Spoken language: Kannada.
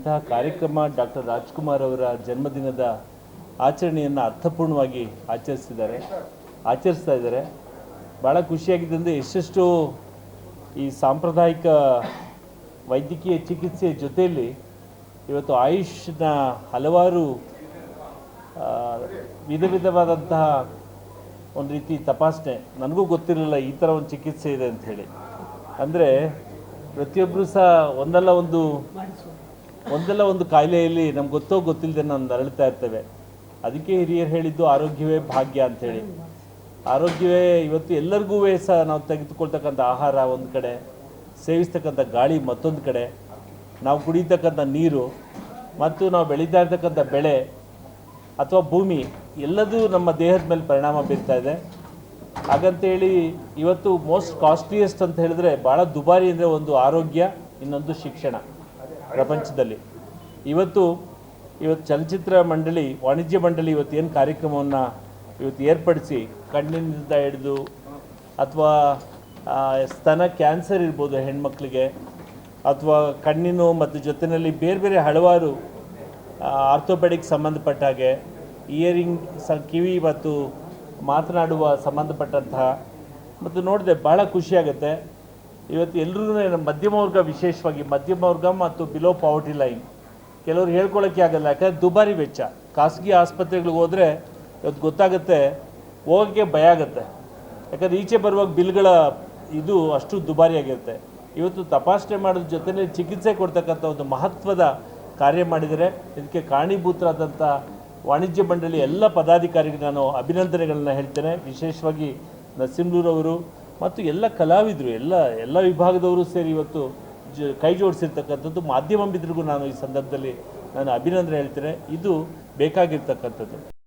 ಇಂತಹ ಕಾರ್ಯಕ್ರಮ ಡಾಕ್ಟರ್ ರಾಜ್ಕುಮಾರ್ ಅವರ ಜನ್ಮದಿನದ ಆಚರಣೆಯನ್ನು ಅರ್ಥಪೂರ್ಣವಾಗಿ ಆಚರಿಸಿದ್ದಾರೆ, ಆಚರಿಸ್ತಾ ಇದ್ದಾರೆ. ಭಾಳ ಖುಷಿಯಾಗಿದೆ ಅಂದರೆ ಎಷ್ಟೆಷ್ಟು ಈ ಸಾಂಪ್ರದಾಯಿಕ ವೈದ್ಯಕೀಯ ಚಿಕಿತ್ಸೆಯ ಜೊತೆಯಲ್ಲಿ ಇವತ್ತು ಆಯುಷ್ನ ಹಲವಾರು ವಿಧ ವಿಧವಾದಂತಹ ಒಂದು ರೀತಿ ತಪಾಸಣೆ. ನನಗೂ ಗೊತ್ತಿರಲಿಲ್ಲ ಈ ಥರ ಒಂದು ಚಿಕಿತ್ಸೆ ಇದೆ ಅಂತ ಹೇಳಿ. ಅಂದರೆ ಪ್ರತಿಯೊಬ್ಬರು ಸಹ ಒಂದಲ್ಲ ಒಂದು ಒಂದಲ್ಲ ಒಂದು ಕಾಯಿಲೆಯಲ್ಲಿ ನಮ್ಗೆ ಗೊತ್ತೋ ಗೊತ್ತಿಲ್ಲದೆ ನಾವು ನರಳ್ತಾ ಇರ್ತೇವೆ. ಅದಕ್ಕೆ ಹಿರಿಯರು ಹೇಳಿದ್ದು ಆರೋಗ್ಯವೇ ಭಾಗ್ಯ ಅಂಥೇಳಿ. ಆರೋಗ್ಯವೇ ಇವತ್ತು ಎಲ್ಲರಿಗೂ ಸಹ ನಾವು ತೆಗೆದುಕೊಳ್ತಕ್ಕಂಥ ಆಹಾರ ಒಂದು ಕಡೆ, ಸೇವಿಸ್ತಕ್ಕಂಥ ಗಾಳಿ ಮತ್ತೊಂದು ಕಡೆ, ನಾವು ಕುಡಿತಕ್ಕಂಥ ನೀರು ಮತ್ತು ನಾವು ಬೆಳೀತಾ ಇರ್ತಕ್ಕಂಥ ಬೆಳೆ ಅಥವಾ ಭೂಮಿ ಎಲ್ಲದೂ ನಮ್ಮ ದೇಹದ ಮೇಲೆ ಪರಿಣಾಮ ಬೀರ್ತಾ ಇದೆ. ಹಾಗಂತೇಳಿ ಇವತ್ತು ಮೋಸ್ಟ್ ಕಾಸ್ಟ್ಲಿಯೆಸ್ಟ್ ಅಂತ ಹೇಳಿದ್ರೆ ಭಾಳ ದುಬಾರಿ ಅಂದರೆ ಒಂದು ಆರೋಗ್ಯ, ಇನ್ನೊಂದು ಶಿಕ್ಷಣ. ಪ್ರಪಂಚದಲ್ಲಿ. ಇವತ್ತು ಇವತ್ತು ಚಲನಚಿತ್ರ ಮಂಡಳಿ, ವಾಣಿಜ್ಯ ಮಂಡಳಿ ಇವತ್ತು ಏನು ಕಾರ್ಯಕ್ರಮವನ್ನು ಇವತ್ತು ಏರ್ಪಡಿಸಿ ಕಣ್ಣಿನಿಂದ ಹಿಡಿದು ಅಥವಾ ಸ್ತನ ಕ್ಯಾನ್ಸರ್ ಇರ್ಬೋದು ಹೆಣ್ಮಕ್ಳಿಗೆ, ಅಥವಾ ಕಣ್ಣಿನ ಮತ್ತು ಜೊತೆಯಲ್ಲಿ ಬೇರೆ ಬೇರೆ ಹಲವಾರು ಆರ್ಥೋಪೆಡಿಕ್ ಸಂಬಂಧಪಟ್ಟ ಹಾಗೆ, ಇಯರಿಂಗ್, ಸ, ಕಿವಿ ಮತ್ತು ಮಾತನಾಡುವ ಸಂಬಂಧಪಟ್ಟಂತಹ, ಮತ್ತು ನೋಡಿದೆ ಭಾಳ ಖುಷಿಯಾಗುತ್ತೆ. ಇವತ್ತು ಎಲ್ಲರೂ ಮಧ್ಯಮ ವರ್ಗ ವಿಶೇಷವಾಗಿ ಮಧ್ಯಮ ವರ್ಗ ಮತ್ತು ಬಿಲೋ ಪಾವರ್ಟಿ ಲೈನ್ ಕೆಲವರು ಹೇಳ್ಕೊಳ್ಳೋಕ್ಕೆ ಆಗಲ್ಲ, ಯಾಕಂದರೆ ದುಬಾರಿ ವೆಚ್ಚ. ಖಾಸಗಿ ಆಸ್ಪತ್ರೆಗಳಿಗೆ ಹೋದರೆ ಇವತ್ತು ಗೊತ್ತಾಗುತ್ತೆ, ಹೋಗೋಕ್ಕೆ ಭಯ ಆಗುತ್ತೆ. ಯಾಕಂದರೆ ಈಚೆ ಬರುವಾಗ ಬಿಲ್ಗಳ ಇದು ಅಷ್ಟು ದುಬಾರಿಯಾಗಿರುತ್ತೆ ಇವತ್ತು ತಪಾಸಣೆ ಮಾಡೋದ್ರ ಜೊತೆಲಿ ಚಿಕಿತ್ಸೆ ಕೊಡ್ತಕ್ಕಂಥ ಒಂದು ಮಹತ್ವದ ಕಾರ್ಯ ಮಾಡಿದರೆ, ಇದಕ್ಕೆ ಕಾರಣೀಭೂತರಾದಂಥ ವಾಣಿಜ್ಯ ಮಂಡಳಿ ಎಲ್ಲ ಪದಾಧಿಕಾರಿಗೆ ನಾನು ಅಭಿನಂದನೆಗಳನ್ನ ಹೇಳ್ತೇನೆ. ವಿಶೇಷವಾಗಿ ನರಸಿಂಹರವರು ಮತ್ತು ಎಲ್ಲ ಕಲಾವಿದರು, ಎಲ್ಲ ಎಲ್ಲ ವಿಭಾಗದವರು ಸೇರಿ ಇವತ್ತು ಜ, ಕೈ ಜೋಡಿಸಿರ್ತಕ್ಕಂಥದ್ದು ಮಾಧ್ಯಮ ಮಿತ್ರರಿಗೂ ನಾನು ಈ ಸಂದರ್ಭದಲ್ಲಿ ನಾನು ಅಭಿನಂದನೆ ಹೇಳ್ತೇನೆ. ಇದು ಬೇಕಾಗಿರ್ತಕ್ಕಂಥದ್ದು.